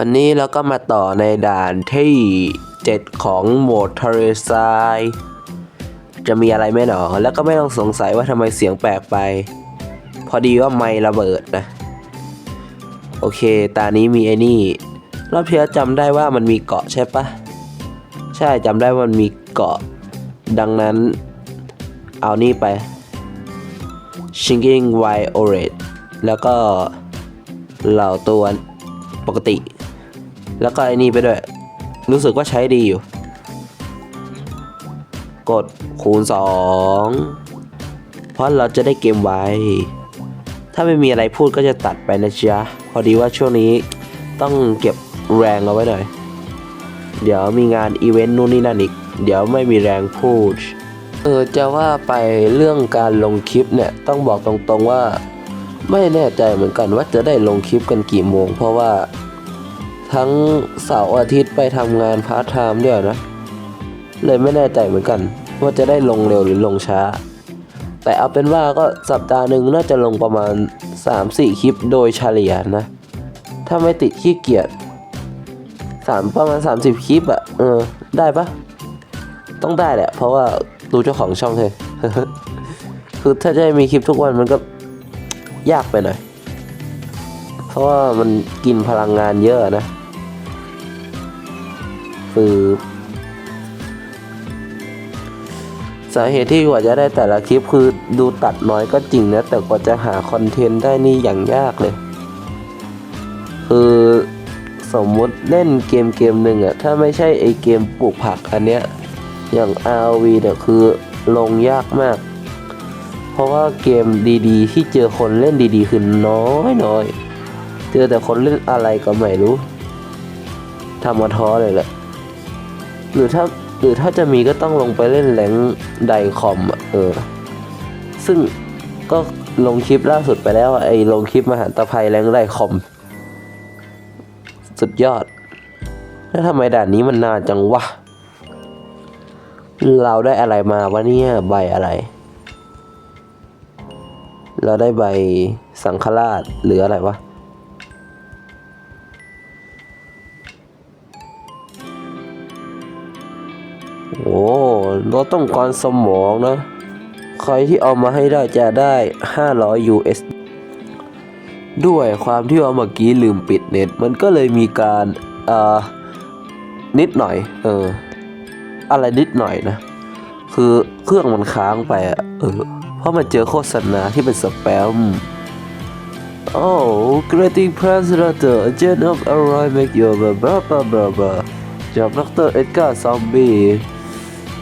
วันนี้เราก็มาต่อในด่านที่ 7 ของโหมดทะเลทราย จะมีอะไรไหมหนอ แล้วก็ไม่ต้องสงสัยว่าทำไมเสียงแปลกไป พอดีว่าไมค์ระเบิดนะ โอเค ตานี้มีไอ้นี่ รอบที่แล้วจำได้ว่ามันมีเกาะใช่ปะ ใช่จำได้ว่ามันมีเกาะ ดังนั้น เอานี่ไป Shinking Violet แล้วก็เหล่าตัวปกติ แล้วก็ไอ้นี่ไปด้วย รู้สึกว่าใช้ดีอยู่ กดคูณ 2 เพราะเราจะได้เกมไวถ้าไม่มีอะไรพูดก็จะตัดไปนะจ๊ะ พอดีว่าช่วงนี้ต้องเก็บแรงเอาไว้หน่อย เดี๋ยวมีงานอีเวนต์นู่นนี่นั่นอีก เดี๋ยวไม่มีแรงพูด เออจะว่าไปเรื่องการลงคลิปเนี่ย ต้องบอกตรงๆว่า ไม่แน่ใจเหมือนกันว่าจะได้ลงคลิปกันกี่โมง เพราะว่า ทั้งเสาร์อาทิตย์ไปทำงานพาร์ทไทม์ด้วยนะ เลยไม่แน่ใจเหมือนกัน ว่าจะได้ลงเร็วหรือลงช้า แต่เอาเป็นว่าก็สัปดาห์หนึ่งน่าจะลงประมาณ 3-4 คลิปโดยเฉลี่ยนะ ถ้าไม่ติดขี้เกียจสามประมาณ 30 คลิปอะเออ ได้ปะต้องได้แหละ เพราะว่าดูเจ้าของช่องเธอคือถ้าจะมีคลิปทุกวันมันก็ยากไปหน่อย เพราะว่ามันกินพลังงานเยอะนะ คือสาเหตุที่กว่าจะได้แต่ละคลิปคือดูตัดน้อยก็จริงนะ แต่กว่าจะหาคอนเทนต์ได้นี่อย่างยากเลย คือสมมุติเล่นเกมเกมหนึ่งอะถ้าไม่ใช่ไอเกมปลูกผักอันเนี้ยอย่าง RV เนี่ยคือลงยากมาก เพราะว่าเกมดี ๆ ที่เจอคนเล่นดีๆคือน้อยน้อยเจอแต่คนเล่นอะไรก็ไม่รู้ทำมาท้อเลยแหละ หรือถ้าหรือถ้าจะมีก็ต้องลงไปเล่นแหลงไดคอมเออ ซึ่งก็ลงคลิปล่าสุดไปแล้วไอ้ลงคลิปมหันตภัยแหลงไดคอม สุดยอด แล้วทำไมด่านนี้มันนานจังวะ เราได้อะไรมาวะเนี่ยใบอะไร เราได้ใบสังฆราชหรืออะไรวะ โอ้เราต้องการสมองนะ ใครที่เอามาให้ได้จะได้ 500 US ด้วยความที่ว่าเมื่อกี้ลืมปิดเน็ต มันก็เลยมีการเอ่อนิดหน่อย เออ อะไรนิดหน่อยนะ คือเครื่องมันค้างไปอะเออ เพราะมันเจอโฆษณาที่เป็นสแปม Oh greeting president agent of Arroy make you blah blah blah blah blah จากดรเอ็ดการ์ซอมบี้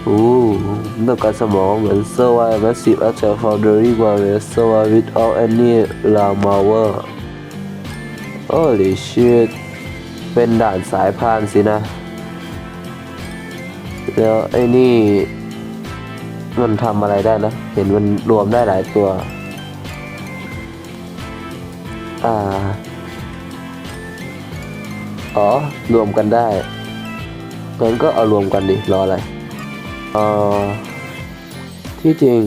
โอ้ต้องการสมองเหมือน survive massive attack from the requirement survive without any lamower. holy shit เป็นด่านสายพานสินะ แล้วไอ้นี่ มันทำอะไรได้นะ เห็นมันรวมได้หลายตัว อ่า อ๋อ รวมกันได้งั้นก็เอารวมกันดิ รออะไร เออที่จริง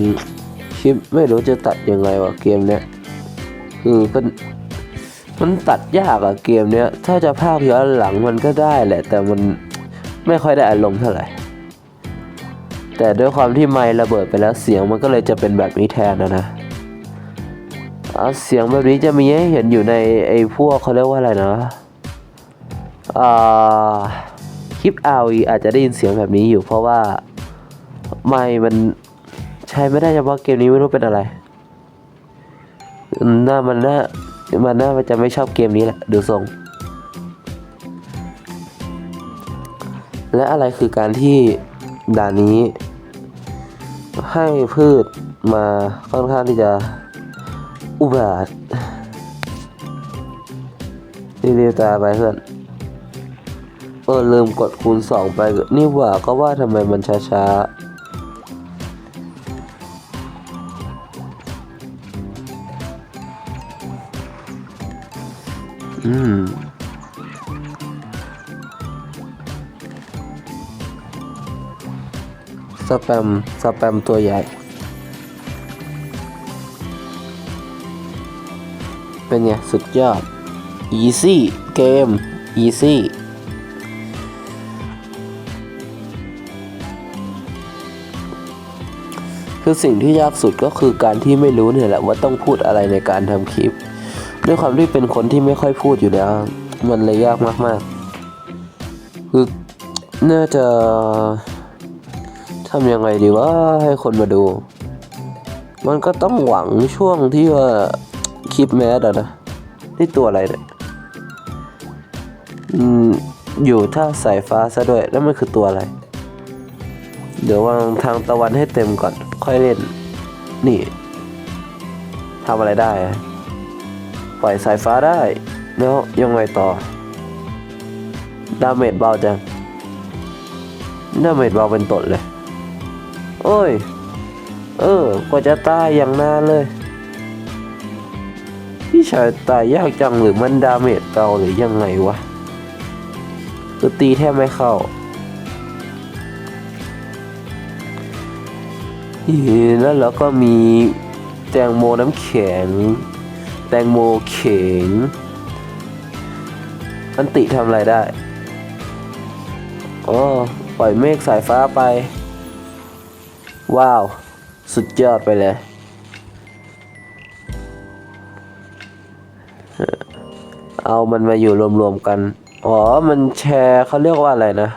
คลิปไม่รู้จะตัดยังไงวะเกมเนี้ยคือมันมันตัดยากอะเกมเนี้ย ถ้าจะภาคย้อนหลังมันก็ได้แหละ แต่มันไม่ค่อยได้อารมณ์เท่าไหร่ แต่ด้วยความที่ไมค์ระเบิดไปแล้วเสียงมันก็เลยจะเป็นแบบนี้แทนนะนะเสียงแบบนี้จะมีให้เห็นอยู่ในไอ้พวกเขาเรียกว่าอะไรนะอ่าคลิป RV อาจจะได้ยินเสียงแบบนี้อยู่เพราะว่า ไม่มันใช้ไม่ได้เฉพาะเกมนี้ไม่รู้เป็นอะไรอืมน่ามันหน่ามันหน่ามันจะไม่ชอบเกมนี้แหละดูทรงและอะไรคือการที่ด่านนี้ ให้พืชมาค่อนข้างที่จะอุบาทรีบๆตาไปเพื่อนเออลืมกดคูณสองไปนี่หว่าก็ว่าทำไมมันช้าๆ อืมสแปมสแปมตัวใหญ่ เป็นไง สุดยอด easy เกม easy คือสิ่งที่ยากสุดก็คือการที่ไม่รู้เนี่ยแหละว่าต้องพูดอะไรในการทำคลิป ด้วยความที่เป็นคนที่ไม่ค่อยพูดอยู่แล้ว มันเลยยากมากๆ คือน่าจะทำยังไงดีว่าให้คนมาดู มันก็ต้องหวังช่วงที่ว่าคลิปแมสอะนะนี่ตัวอะไรเนี่ยอยู่ท่าสายฟ้าซะด้วย แล้วมันคือตัวอะไร เดี๋ยววางทางตะวันให้เต็มก่อน ค่อยเล่น นี่ทำอะไรได้ ปล่อยสายฟ้าได้ แล้วยังไงต่อ ดาเมจเบาจัง ดาเมจเบาเป็นตดเลย โอ้ย เออ กว่าจะตายอย่างนานเลย พี่ชายตายยากจังหรือมันดาเมจเบาหรือยังไงวะคือตีแทบไม่เข้าอีแล้วเราก็มีแตงโมน้ำแข็ง แตงโมเข็งอันติทำอะไรได้อ๋อปล่อยเมฆสายฟ้าไป ว้าว สุดยอดไปเลยเอามันมาอยู่รวมๆกัน อ๋อ มันแชร์เขาเรียกว่าอะไรนะ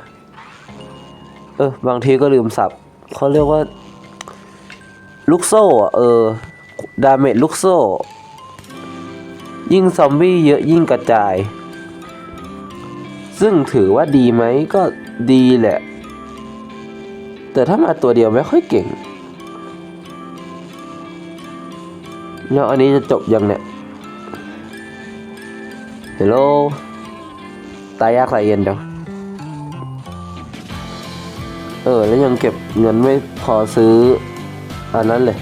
เออ บางทีก็ลืมสับ เขาเรียกว่า ลูกโซ่เออ ดาเมจลูกโซ่ ยิ่งซอมบี้เยอะยิ่งกระจาย ซึ่งถือว่าดีไหมก็ดีแหละ แต่ถ้ามาตัวเดียวไม่ค่อยเก่ง แล้วอันนี้จะจบยังเนี่ยเฮลโลตายยากไรเย็นจังเออ แล้วยังเก็บเงินไม่พอซื้ออันนั้นเลย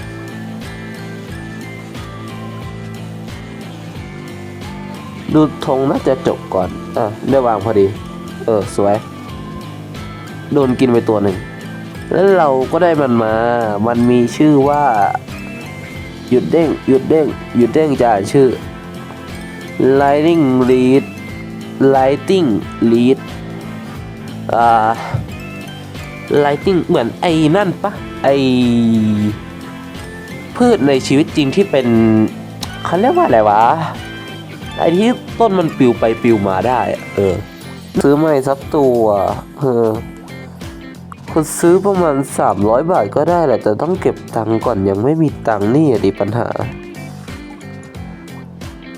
ดูธงน่าจะจบก่อน อะ ได้วางพอดี เออ สวย โดนกินไปตัวหนึ่ง แล้วเราก็ได้มันมา มันมีชื่อว่า หยุดเด้ง หยุดเด้ง หยุดเด้งจะอ่านชื่อ Lightning Lead Lighting Lead อ่า Lighting เหมือนไอ้นั่นปะ ไอพืชในชีวิตจริงที่เป็นเขาเรียกว่าอะไรวะ ไอที่ต้นมันปลิวไปปลิวมาได้เออ ซื้อใหม่สักตัวเออคุณซื้อประมาณ 300 บาทก็ได้แหละแต่ต้องเก็บตังค์ก่อนยังไม่มีตังค์นี่อะดิปัญหา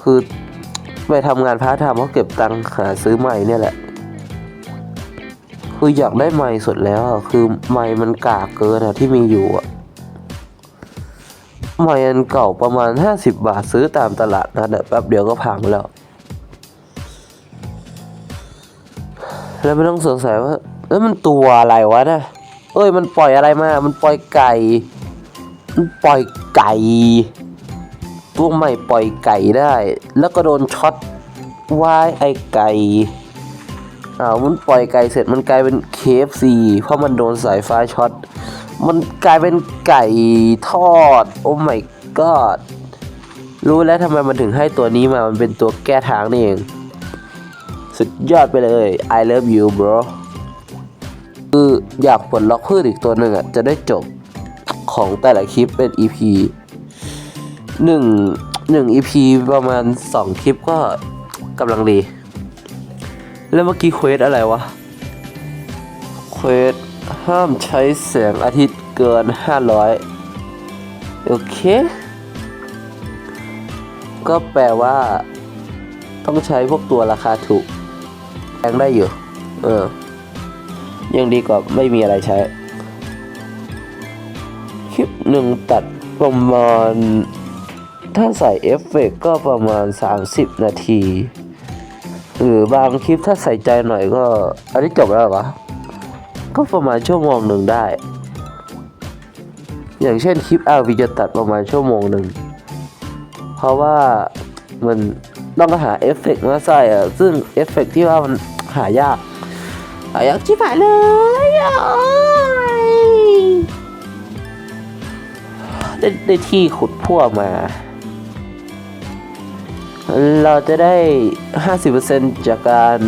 คือไปทำงานพาร์ทไทม์เพราะเก็บตังค์หาซื้อใหม่เนี่ยแหละ คืออยากได้ไม้สุดแล้วคือไม้มันกากเกินอะที่มีอยู่อะ ไม้อันเก่าประมาณ 50 บาทซื้อตามตลาดนะเดี๋ยวแป๊บเดียวก็พังแล้ว แล้วไม่ต้องสงสัยว่าเอ้ยมันตัวอะไรวะนะเอ้ยมันปล่อยอะไรมา มันปล่อยไก่ มันปล่อยไก่ ตัวใหม่ปล่อยไก่ได้ แล้วก็โดนช็อตวายไอไก่อ้าวมันปล่อยไก่เสร็จมันกลายเป็น KFC เพราะมันโดนสายฟ้าช็อต มันกลายเป็นไก่ทอด โอ้ my god รู้แล้วทำไมมันถึงให้ตัวนี้มา มันเป็นตัวแก้ทางนี่เอง สุดยอดไปเลย I love you bro คืออยากปลดล็อกพืชอีกตัวหนึ่งอะ จะได้จบของแต่ละคลิปเป็น EP หนึ่งหนึ่ง EP ประมาณสองคลิปก็กำลังดี แล้วเมื่อกี้เควสอะไรวะ เควส ห้ามใช้แสงอาทิตย์เกิน 500 โอเค ก็แปลว่า ต้องใช้พวกตัวราคาถูกแพงได้อยู่ เออ ยังดีกว่าไม่มีอะไรใช้ คลิปหนึ่งตัดประมาณ ถ้าใส่เอฟเฟกก็ประมาณ 30 นาที หรือบางคลิปถ้าใส่ใจหน่อยก็ อันนี้จบแล้วเหรอ ก็ประมาณชั่วโมงหนึ่งได้ อย่างเช่นคลิป RV จะตัดประมาณชั่วโมงหนึ่ง เพราะว่ามันต้องหาเอฟเฟกต์มาใส่อะซึ่งเอฟเฟกต์ที่ว่ามันหายาก หายากชิบหายเลยได้ได้ที่ขุดพ่วมา เราจะได้ 50%จากการ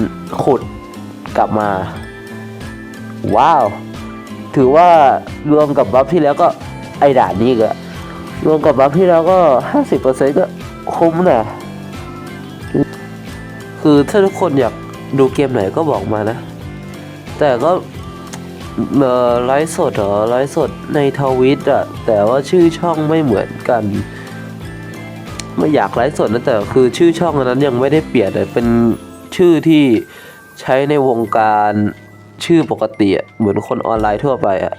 ขุดกลับมา ว้าว ถือว่ารวมกับบัฟที่แล้วก็ไอด่านนี้ก็รวมกับบัฟที่แล้วก็ 50%ก็คุ้มนะคือถ้าทุกคนอยากดูเกมไหนก็บอกมานะ แต่ก็ไลฟ์สดเหรอไลฟ์สดในทวิตอะแต่ว่าชื่อช่องไม่เหมือนกัน ไม่อยากไลฟ์สดนะแต่คือชื่อช่องอันนั้นยังไม่ได้เปลี่ยนเลยเป็นชื่อที่ใช้ในวงการ ชื่อปกติอะเหมือนคนออนไลน์ทั่วไปอะ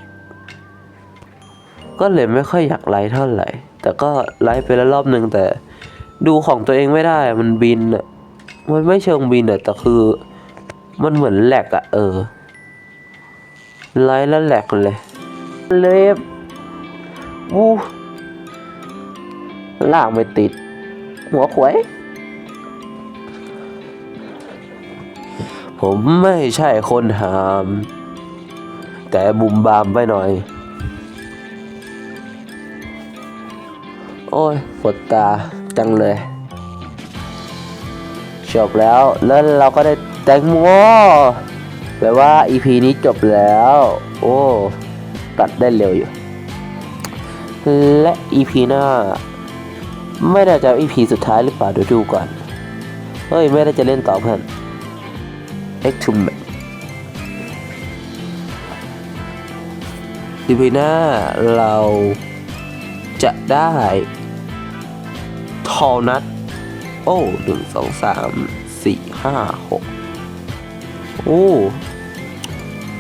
ก็เลยไม่ค่อยอยากไลฟ์เท่าไหร่ แต่ก็ไลฟ์ไปแล้วรอบหนึ่งแต่ ดูของตัวเองไม่ได้มันบินอะมันไม่เชิงบินอะแต่คือ มันเหมือนแหลกอะเออ ไลฟ์แล้วแหลกเลยเล็บวูลากไม่ติด หัวขวย ผมไม่ใช่คนหาม แต่บุมบามไปหน่อย โอ้ยปวดตาจังเลย จบแล้ว แล้วเราก็ได้แตงโมแปลว่า EP นี้จบแล้ว โอ้ ตัดได้เร็วอยู่ และ EP หน้า ไม่ได้จะ EP สุดท้ายหรือเปล่าเดี๋ยวดูก่อน เฮ้ย ไม่ได้จะเล่นต่อเพื่อน X to m a EP หน้าเราจะได้ทอนัดโอ้หนึ่งสองสามสี่ห้าหกโอ้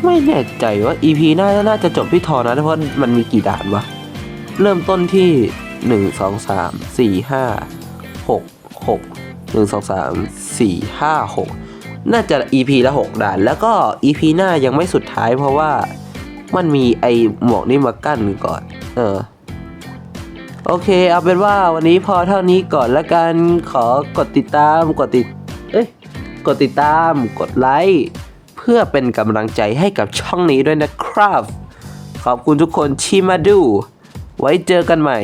ไม่แน่ใจว่า EP หน้าน่าจะจบที่ทอนัดเพราะมันมีกี่ด่านวะ เริ่มต้นที่หนึ่งสองสามสี่ห้าหกหกหนึ่งสองสามสี่ห้าหก น่าจะ EP ละหกด่าน แล้วก็ EP หน้ายังไม่สุดท้ายเพราะว่ามันมีไอหมวกนี่มากั้นก่อน เออ โอเค เอาเป็นว่าวันนี้พอเท่านี้ก่อนละกัน ขอกดติดตาม กดติด เอ้ย กดติดตาม กดไลค์ เพื่อเป็นกำลังใจให้กับช่องนี้ด้วยนะครับ ขอบคุณทุกคนที่มาดู ไว้เจอกันใหม่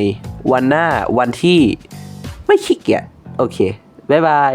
วันหน้า วันที่ ไม่ขี้เกียจ โอเค บ๊ายบาย